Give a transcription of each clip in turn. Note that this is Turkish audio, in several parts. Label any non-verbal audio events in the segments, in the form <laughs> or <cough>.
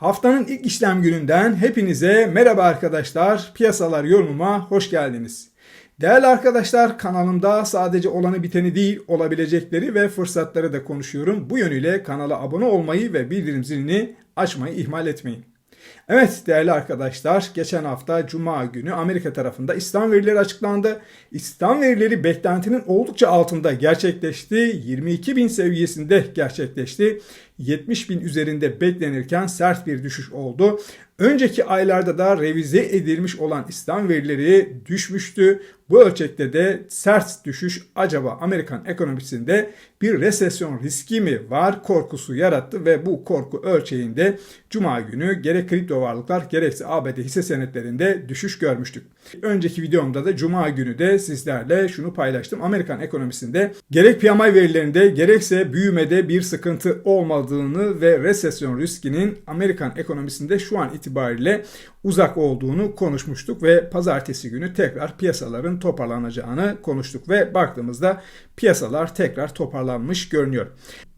Haftanın ilk işlem gününden hepinize merhaba arkadaşlar. Piyasalar yorumuma hoş geldiniz. Değerli arkadaşlar kanalımda sadece olanı biteni değil olabilecekleri ve fırsatları da konuşuyorum. Bu yönüyle kanala abone olmayı ve bildirim zilini açmayı ihmal etmeyin. Evet değerli arkadaşlar geçen hafta Cuma günü Amerika tarafında İslam verileri açıklandı. İslam verileri beklentinin oldukça altında gerçekleşti. 22 bin seviyesinde gerçekleşti. 70 bin üzerinde beklenirken sert bir düşüş oldu. Önceki aylarda da revize edilmiş olan İslam verileri düşmüştü. Bu ölçekte de sert düşüş acaba Amerikan ekonomisinde bir resesyon riski mi var korkusu yarattı ve bu korku ölçeğinde Cuma günü gerek kripto varlıklar gerekse ABD hisse senetlerinde düşüş görmüştük. Önceki videomda da Cuma günü de sizlerle şunu paylaştım. Amerikan ekonomisinde gerek PMI verilerinde gerekse büyümede bir sıkıntı olmadığını ve resesyon riskinin Amerikan ekonomisinde şu an itibariyle uzak olduğunu konuşmuştuk ve pazartesi günü tekrar piyasaların toparlanacağını konuştuk ve baktığımızda piyasalar tekrar toparlanmış görünüyor.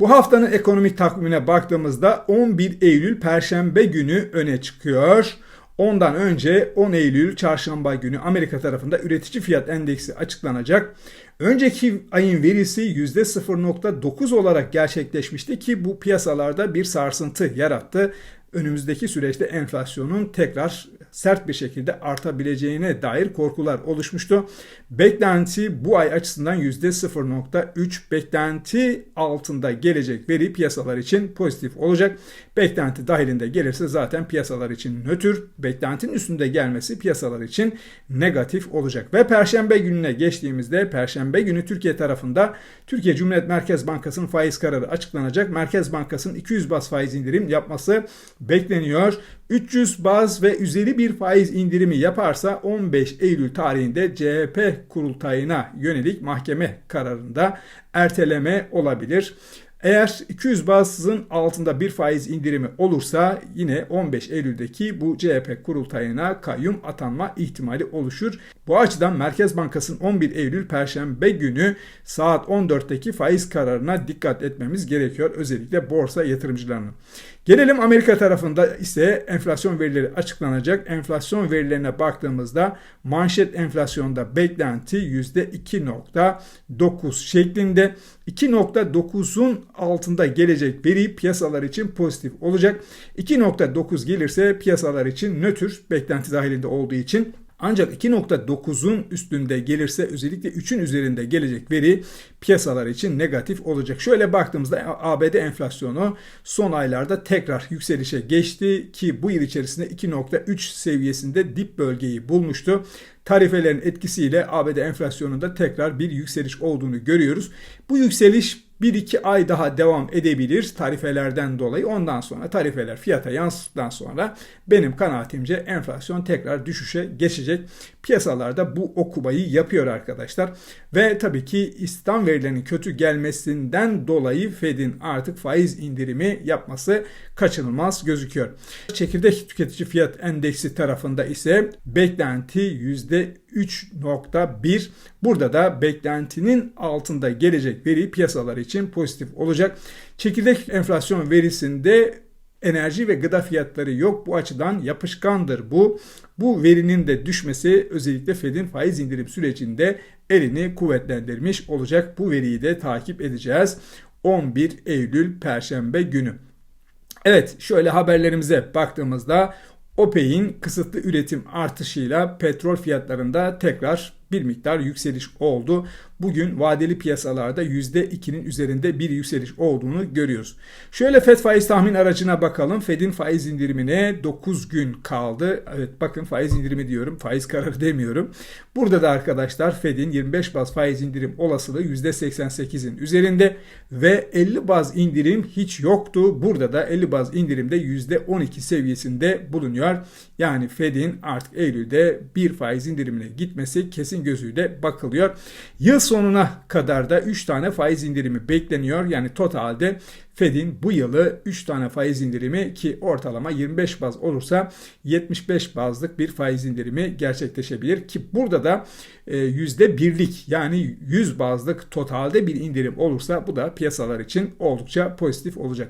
Bu haftanın ekonomik takvimine baktığımızda 11 Eylül Perşembe günü öne çıkıyor. Ondan önce 10 Eylül çarşamba günü Amerika tarafında üretici fiyat endeksi açıklanacak. Önceki ayın verisi %0.9 olarak gerçekleşmişti ki bu piyasalarda bir sarsıntı yarattı. Önümüzdeki süreçte enflasyonun tekrar sert bir şekilde artabileceğine dair korkular oluşmuştu. Beklenti bu ay açısından %0.3 beklenti altında gelecek veri piyasalar için pozitif olacak. Beklenti dahilinde gelirse zaten piyasalar için nötr, beklentinin üstünde gelmesi piyasalar için negatif olacak. Ve perşembe gününe geçtiğimizde perşembe günü Türkiye tarafında Türkiye Cumhuriyet Merkez Bankası'nın faiz kararı açıklanacak. Merkez Bankası'nın 200 bas faiz indirim yapması bekleniyor. 300 baz ve üzeri bir faiz indirimi yaparsa 15 Eylül tarihinde CHP kurultayına yönelik mahkeme kararında erteleme olabilir. Eğer 200 bazın altında bir faiz indirimi olursa yine 15 Eylül'deki bu CHP kurultayına kayyum atanma ihtimali oluşur. Bu açıdan Merkez Bankası'nın 11 Eylül Perşembe günü saat 14'teki faiz kararına dikkat etmemiz gerekiyor. Özellikle borsa yatırımcılarının. Gelelim Amerika tarafında ise enflasyon verileri açıklanacak. Enflasyon verilerine baktığımızda manşet enflasyonda beklenti %2.9 şeklinde. 2.9'un altında gelecek veri piyasalar için pozitif olacak. 2.9 gelirse piyasalar için nötr beklenti dahilinde olduğu için ancak 2.9'un üstünde gelirse özellikle 3'ün üzerinde gelecek veri piyasalar için negatif olacak. Şöyle baktığımızda ABD enflasyonu son aylarda tekrar yükselişe geçti ki bu yıl içerisinde 2.3 seviyesinde dip bölgeyi bulmuştu tarifelerin etkisiyle ABD enflasyonunda tekrar bir yükseliş olduğunu görüyoruz. Bu yükseliş 1-2 ay daha devam edebilir tarifelerden dolayı. Ondan sonra tarifeler fiyata yansıttıktan sonra benim kanaatimce enflasyon tekrar düşüşe geçecek. Piyasalarda bu okumayı yapıyor arkadaşlar. Ve tabii ki istihdam verilerinin kötü gelmesinden dolayı Fed'in artık faiz indirimi yapması kaçınılmaz gözüküyor. Çekirdek tüketici fiyat endeksi tarafında ise beklenti %3.1. Burada da beklentinin altında gelecek veri piyasalar için pozitif olacak. Çekirdek enflasyon verisinde enerji ve gıda fiyatları yok. Bu açıdan yapışkandır bu. Bu verinin de düşmesi özellikle Fed'in faiz indirim sürecinde elini kuvvetlendirmiş olacak. Bu veriyi de takip edeceğiz. 11 Eylül Perşembe günü. Evet şöyle haberlerimize baktığımızda OPEC'in kısıtlı üretim artışıyla petrol fiyatlarında tekrar bir miktar yükseliş oldu. Bugün vadeli piyasalarda %2'nin üzerinde bir yükseliş olduğunu görüyoruz. Şöyle FED faiz tahmin aracına bakalım. FED'in faiz indirimine 9 gün kaldı. Evet bakın faiz indirimi diyorum. Faiz kararı <laughs> demiyorum. Burada da arkadaşlar FED'in 25 baz faiz indirim olasılığı %88'in üzerinde ve 50 baz indirim hiç yoktu. Burada da 50 baz indirimde %12 seviyesinde bulunuyor. Yani FED'in artık Eylül'de bir faiz indirimine gitmesi kesin gözüyle bakılıyor. Yıl sonuna kadar da 3 tane faiz indirimi bekleniyor. Yani totalde Fed'in bu yılı 3 tane faiz indirimi ki ortalama 25 baz olursa 75 bazlık bir faiz indirimi gerçekleşebilir ki burada da yüzde birlik yani 100 bazlık totalde bir indirim olursa bu da piyasalar için oldukça pozitif olacak.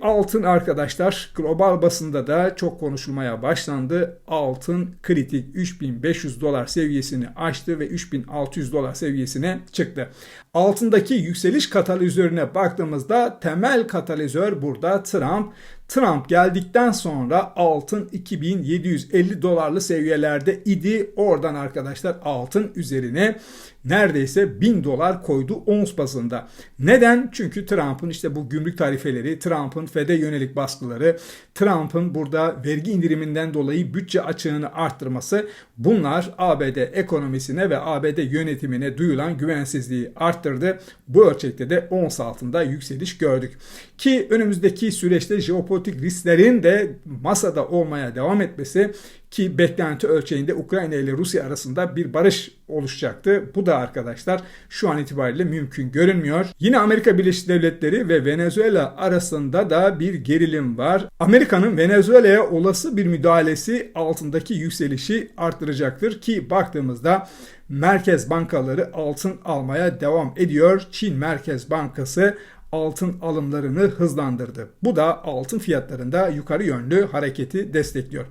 Altın arkadaşlar global basında da çok konuşulmaya başlandı. Altın kritik 3500 dolar seviyesini aştı ve 3600 dolar seviyesine çıktı. Altındaki yükseliş katalizörüne baktığımızda temel katalizör burada Trump. Trump geldikten sonra altın 2750 dolarlı seviyelerde idi. Oradan arkadaşlar altın üzerine neredeyse 1000 dolar koydu ons bazında. Neden? Çünkü Trump'ın işte bu gümrük tarifeleri, Trump'ın FED'e yönelik baskıları, Trump'ın burada vergi indiriminden dolayı bütçe açığını arttırması bunlar ABD ekonomisine ve ABD yönetimine duyulan güvensizliği arttırdı. Bu ölçekte de ons altında yükseliş gördük. Ki önümüzdeki süreçte jeopolitik risklerin de masada olmaya devam etmesi ki beklenti ölçeğinde Ukrayna ile Rusya arasında bir barış oluşacaktı. Bu da arkadaşlar şu an itibariyle mümkün görünmüyor. Yine Amerika Birleşik Devletleri ve Venezuela arasında da bir gerilim var. Amerika'nın Venezuela'ya olası bir müdahalesi altındaki yükselişi arttıracaktır ki baktığımızda merkez bankaları altın almaya devam ediyor. Çin Merkez Bankası altın alımlarını hızlandırdı. Bu da altın fiyatlarında yukarı yönlü hareketi destekliyor.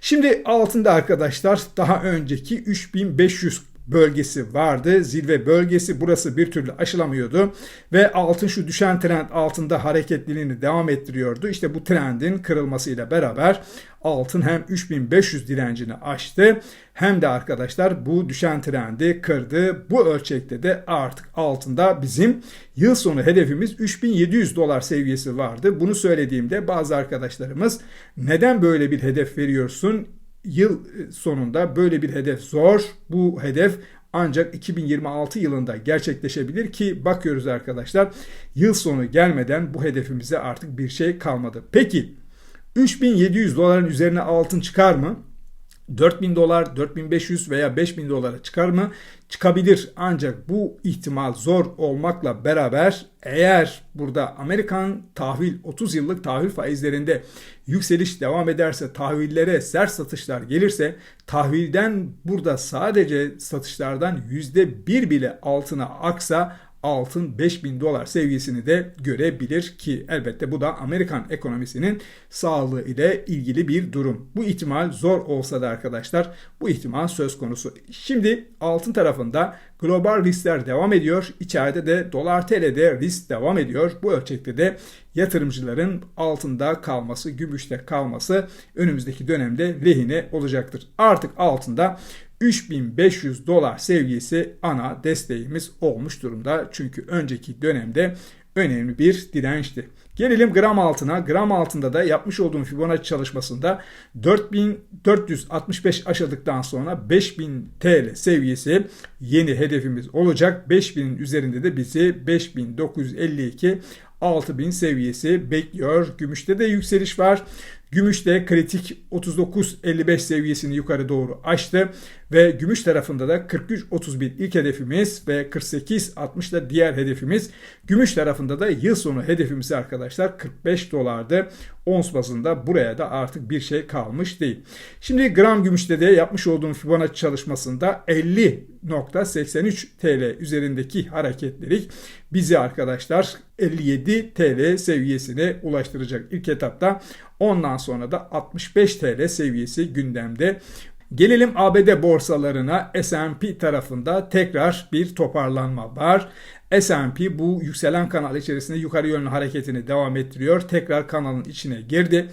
Şimdi altında arkadaşlar daha önceki 3500 bölgesi vardı. Zirve bölgesi burası bir türlü aşılamıyordu ve altın şu düşen trend altında hareketliliğini devam ettiriyordu. İşte bu trendin kırılmasıyla beraber altın hem 3500 direncini aştı hem de arkadaşlar bu düşen trendi kırdı. Bu ölçekte de artık altında bizim yıl sonu hedefimiz 3700 dolar seviyesi vardı. Bunu söylediğimde bazı arkadaşlarımız neden böyle bir hedef veriyorsun? Yıl sonunda böyle bir hedef zor. Bu hedef ancak 2026 yılında gerçekleşebilir ki bakıyoruz arkadaşlar yıl sonu gelmeden bu hedefimize artık bir şey kalmadı. Peki 3700 doların üzerine altın çıkar mı? 4000 dolar, 4500 veya 5000 dolara çıkar mı? Çıkabilir ancak bu ihtimal zor olmakla beraber eğer burada Amerikan tahvil 30 yıllık tahvil faizlerinde yükseliş devam ederse, tahvillere sert satışlar gelirse, tahvilden burada sadece satışlardan %1 bile altına aksa altın 5000 dolar seviyesini de görebilir ki elbette bu da Amerikan ekonomisinin sağlığı ile ilgili bir durum. Bu ihtimal zor olsa da arkadaşlar bu ihtimal söz konusu. Şimdi altın tarafında global riskler devam ediyor. İçeride de dolar TL'de risk devam ediyor. Bu ölçekte de yatırımcıların altında kalması, gümüşte kalması önümüzdeki dönemde lehine olacaktır. Artık altında 3500 dolar seviyesi ana desteğimiz olmuş durumda. Çünkü önceki dönemde önemli bir dirençti. Gelelim gram altına. Gram altında da yapmış olduğum Fibonacci çalışmasında 4465 aşıldıktan sonra 5000 TL seviyesi yeni hedefimiz olacak. 5000'in üzerinde de bizi 5952 6000 seviyesi bekliyor. Gümüşte de yükseliş var. Gümüşte kritik 39.55 seviyesini yukarı doğru aştı ve gümüş tarafında da 43.31 ilk hedefimiz ve 48.60 da diğer hedefimiz. Gümüş tarafında da yıl sonu hedefimiz arkadaşlar 45 dolardı. Ons bazında buraya da artık bir şey kalmış değil. Şimdi gram gümüşte de yapmış olduğum Fibonacci çalışmasında 50.83 TL üzerindeki hareketlilik bizi arkadaşlar 57 TL seviyesine ulaştıracak ilk etapta. Ondan sonra da 65 TL seviyesi gündemde. Gelelim ABD borsalarına S&P tarafında tekrar bir toparlanma var. S&P bu yükselen kanal içerisinde yukarı yönlü hareketini devam ettiriyor. Tekrar kanalın içine girdi.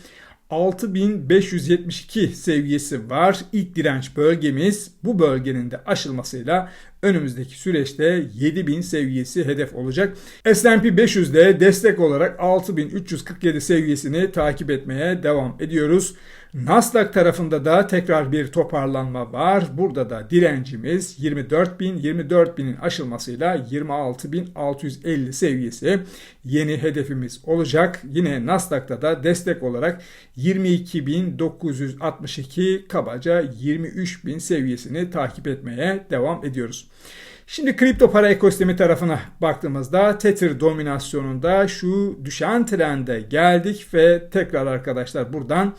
6572 seviyesi var. İlk direnç bölgemiz bu bölgenin de aşılmasıyla önümüzdeki süreçte 7000 seviyesi hedef olacak. S&P 500'de destek olarak 6347 seviyesini takip etmeye devam ediyoruz. Nasdaq tarafında da tekrar bir toparlanma var. Burada da direncimiz 24.000, 24.000'in aşılmasıyla 26.650 seviyesi yeni hedefimiz olacak. Yine Nasdaq'ta da destek olarak 22.962 kabaca 23.000 seviyesini takip etmeye devam ediyoruz. Şimdi kripto para ekosistemi tarafına baktığımızda Tether dominasyonunda şu düşen trende geldik ve tekrar arkadaşlar buradan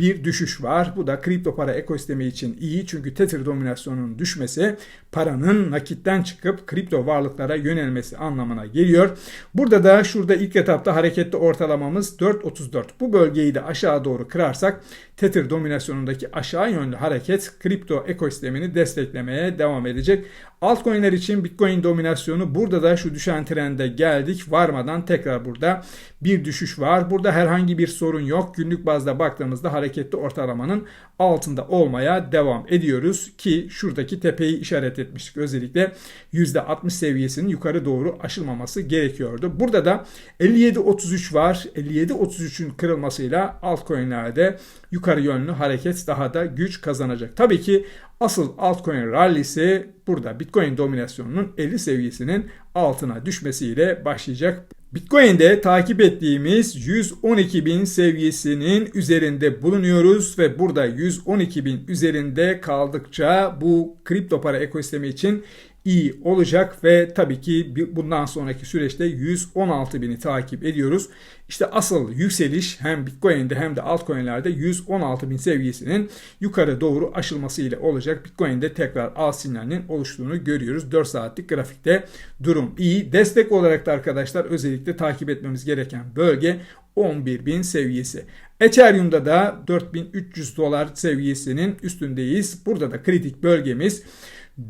bir düşüş var. Bu da kripto para ekosistemi için iyi çünkü Tether dominasyonunun düşmesi paranın nakitten çıkıp kripto varlıklara yönelmesi anlamına geliyor. Burada da şurada ilk etapta hareketli ortalamamız 4.34. Bu bölgeyi de aşağı doğru kırarsak Tether dominasyonundaki aşağı yönlü hareket kripto ekosistemini desteklemeye devam edecek. Altcoin'ler için Bitcoin dominasyonu burada da şu düşen trende geldik. Varmadan tekrar burada bir düşüş var. Burada herhangi bir sorun yok. Günlük bazda baktığımızda hareketli ortalamanın altında olmaya devam ediyoruz ki şuradaki tepeyi işaret etmiştik. Özellikle %60 seviyesinin yukarı doğru aşılmaması gerekiyordu. Burada da 57.33 var. 57.33'ün kırılmasıyla altcoin'lerde yukarı yönlü hareket daha da güç kazanacak. Tabii ki asıl altcoin rallisi burada Bitcoin dominasyonunun 50 seviyesinin altına düşmesiyle başlayacak. Bitcoin'de takip ettiğimiz 112 bin seviyesinin üzerinde bulunuyoruz ve burada 112 bin üzerinde kaldıkça bu kripto para ekosistemi için iyi olacak ve tabii ki bundan sonraki süreçte 116 bini takip ediyoruz. İşte asıl yükseliş hem Bitcoin'de hem de altcoin'lerde 116 bin seviyesinin yukarı doğru aşılması ile olacak. Bitcoin'de tekrar al sinyalinin oluştuğunu görüyoruz. 4 saatlik grafikte durum iyi. Destek olarak da arkadaşlar özellikle takip etmemiz gereken bölge 11 bin seviyesi. Ethereum'da da 4300 dolar seviyesinin üstündeyiz. Burada da kritik bölgemiz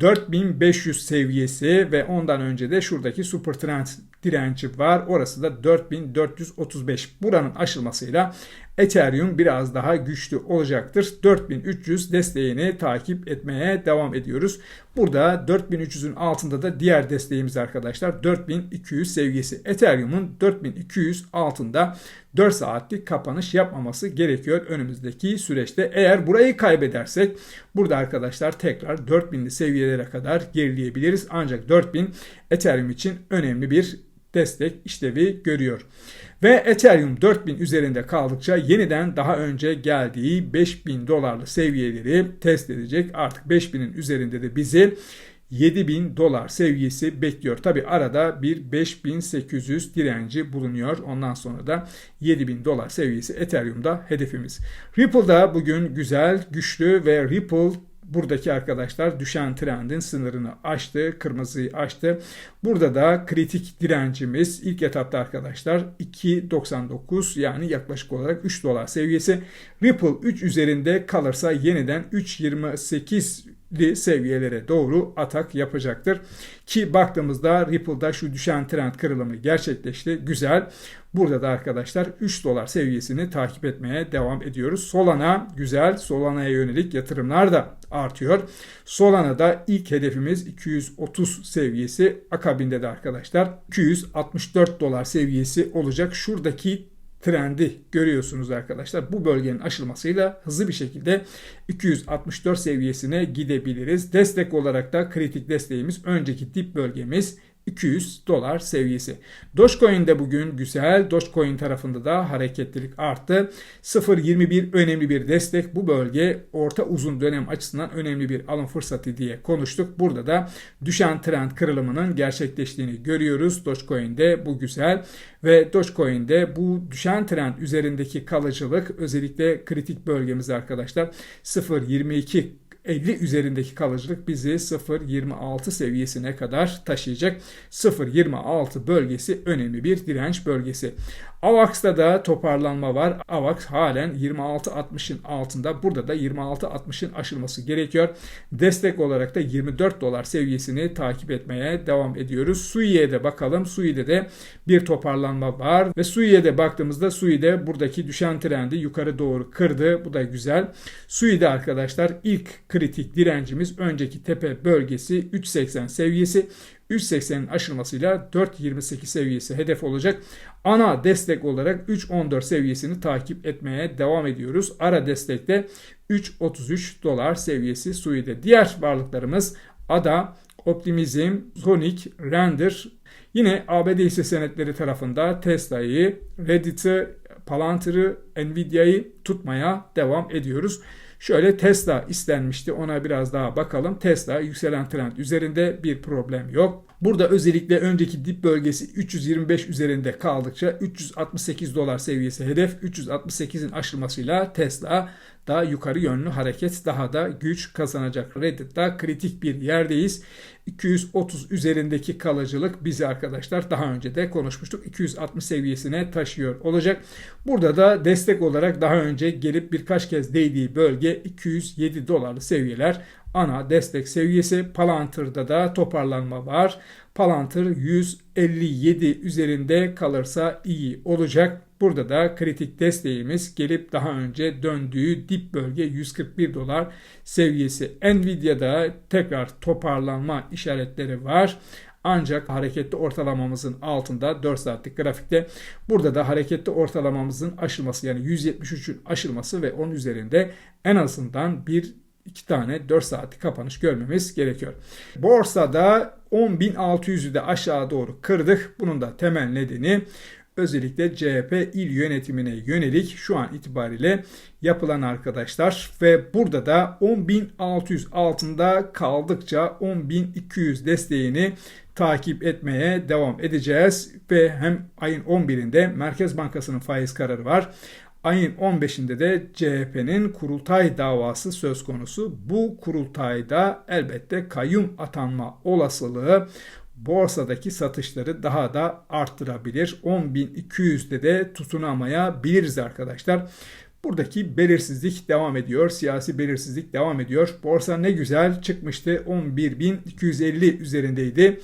4500 seviyesi ve ondan önce de şuradaki super trend direnci var. Orası da 4435. Buranın aşılmasıyla Ethereum biraz daha güçlü olacaktır. 4300 desteğini takip etmeye devam ediyoruz. Burada 4300'ün altında da diğer desteğimiz arkadaşlar 4200 seviyesi. Ethereum'un 4200 altında 4 saatlik kapanış yapmaması gerekiyor önümüzdeki süreçte. Eğer burayı kaybedersek burada arkadaşlar tekrar 4000'li seviyelere kadar gerileyebiliriz. Ancak 4000 Ethereum için önemli bir destek işlevi görüyor. Ve Ethereum 4000 üzerinde kaldıkça yeniden daha önce geldiği 5000 dolarlı seviyeleri test edecek. Artık 5000'in üzerinde de bizi 7000 dolar seviyesi bekliyor. Tabi arada bir 5800 direnci bulunuyor. Ondan sonra da 7000 dolar seviyesi Ethereum'da hedefimiz. Ripple'da bugün güzel, güçlü ve Ripple buradaki arkadaşlar düşen trendin sınırını aştı, kırmızıyı aştı. Burada da kritik direncimiz ilk etapta arkadaşlar 2.99 yani yaklaşık olarak 3 dolar seviyesi. Ripple 3 üzerinde kalırsa yeniden 3.28 seviyelere doğru atak yapacaktır. Ki baktığımızda Ripple'da şu düşen trend kırılımı gerçekleşti. Güzel. Burada da arkadaşlar 3 dolar seviyesini takip etmeye devam ediyoruz. Solana güzel. Solana'ya yönelik yatırımlar da artıyor. Solana'da ilk hedefimiz 230 seviyesi. Akabinde de arkadaşlar 264 dolar seviyesi olacak. Şuradaki trendi görüyorsunuz arkadaşlar. Bu bölgenin aşılmasıyla hızlı bir şekilde 264 seviyesine gidebiliriz. Destek olarak da kritik desteğimiz önceki dip bölgemiz 200 dolar seviyesi. Dogecoin'de bugün güzel. Dogecoin tarafında da hareketlilik arttı. 0.21 önemli bir destek. Bu bölge orta uzun dönem açısından önemli bir alım fırsatı diye konuştuk. Burada da düşen trend kırılımının gerçekleştiğini görüyoruz. Dogecoin'de bu güzel ve Dogecoin'de bu düşen trend üzerindeki kalıcılık özellikle kritik bölgemiz arkadaşlar 0.22 50 üzerindeki kalıcılık bizi 0.26 seviyesine kadar taşıyacak. 0.26 bölgesi önemli bir direnç bölgesi. AVAX'ta da toparlanma var. AVAX halen 26.60'ın altında. Burada da 26.60'ın aşılması gerekiyor. Destek olarak da 24 dolar seviyesini takip etmeye devam ediyoruz. Sui'ye bakalım. Sui'de de bir toparlanma var ve Sui'ye baktığımızda Sui'de buradaki düşen trendi yukarı doğru kırdı. Bu da güzel. Sui'de arkadaşlar ilk kritik direncimiz önceki tepe bölgesi 3.80 seviyesi. 3.80'in aşılmasıyla 4.28 seviyesi hedef olacak. Ana destek olarak 3.14 seviyesini takip etmeye devam ediyoruz. Ara destekte 3.33 dolar seviyesi Sui'de. Diğer varlıklarımız ADA, Optimizm, Sonic, Render, Yine ABD hisse senetleri tarafında Tesla'yı, Reddit'i, Palantir'i, Nvidia'yı tutmaya devam ediyoruz. Şöyle Tesla istenmişti. Ona biraz daha bakalım. Tesla yükselen trend üzerinde bir problem yok. Burada özellikle önceki dip bölgesi 325 üzerinde kaldıkça 368 dolar seviyesi hedef. 368'in aşılmasıyla Tesla daha yukarı yönlü hareket daha da güç kazanacak. Reddit'te kritik bir yerdeyiz. 230 üzerindeki kalıcılık bizi arkadaşlar daha önce de konuşmuştuk. 260 seviyesine taşıyor olacak. Burada da destek olarak daha önce gelip birkaç kez değdiği bölge 207 dolarlı seviyeler ana destek seviyesi. Palantir'da da toparlanma var. Palantir 157 üzerinde kalırsa iyi olacak. Burada da kritik desteğimiz gelip daha önce döndüğü dip bölge 141 dolar seviyesi. Nvidia'da tekrar toparlanma işaretleri var. Ancak hareketli ortalamamızın altında 4 saatlik grafikte burada da hareketli ortalamamızın aşılması yani 173'ün aşılması ve onun üzerinde en azından bir iki tane 4 saatlik kapanış görmemiz gerekiyor. Borsada 10.600'ü de aşağı doğru kırdık. Bunun da temel nedeni özellikle CHP il yönetimine yönelik şu an itibariyle yapılan arkadaşlar ve burada da 10.600 altında kaldıkça 10.200 desteğini takip etmeye devam edeceğiz ve hem ayın 11'inde Merkez Bankası'nın faiz kararı var. Ayın 15'inde de CHP'nin kurultay davası söz konusu. Bu kurultayda elbette kayyum atanma olasılığı borsadaki satışları daha da arttırabilir. 10.200'de de tutunamayabiliriz arkadaşlar. Buradaki belirsizlik devam ediyor. Siyasi belirsizlik devam ediyor. Borsa ne güzel çıkmıştı. 11.250 üzerindeydi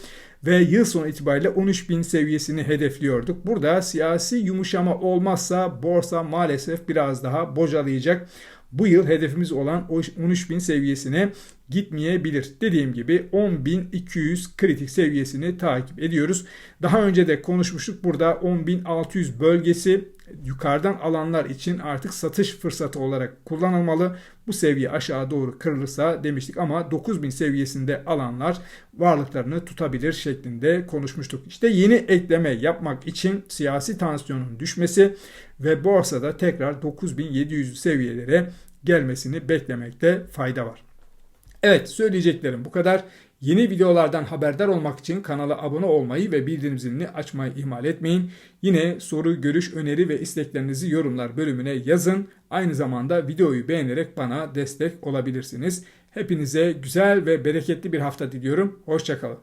ve yıl sonu itibariyle 13.000 seviyesini hedefliyorduk. Burada siyasi yumuşama olmazsa borsa maalesef biraz daha bocalayacak. Bu yıl hedefimiz olan 13.000 seviyesine gitmeyebilir. Dediğim gibi 10.200 kritik seviyesini takip ediyoruz. Daha önce de konuşmuştuk. Burada 10.600 bölgesi yukarıdan alanlar için artık satış fırsatı olarak kullanılmalı. Bu seviye aşağı doğru kırılırsa demiştik ama 9000 seviyesinde alanlar varlıklarını tutabilir şeklinde konuşmuştuk. İşte yeni ekleme yapmak için siyasi tansiyonun düşmesi ve borsada tekrar 9700 seviyelere gelmesini beklemekte fayda var. Evet söyleyeceklerim bu kadar. Yeni videolardan haberdar olmak için kanala abone olmayı ve bildirim zilini açmayı ihmal etmeyin. Yine soru, görüş, öneri ve isteklerinizi yorumlar bölümüne yazın. Aynı zamanda videoyu beğenerek bana destek olabilirsiniz. Hepinize güzel ve bereketli bir hafta diliyorum. Hoşçakalın.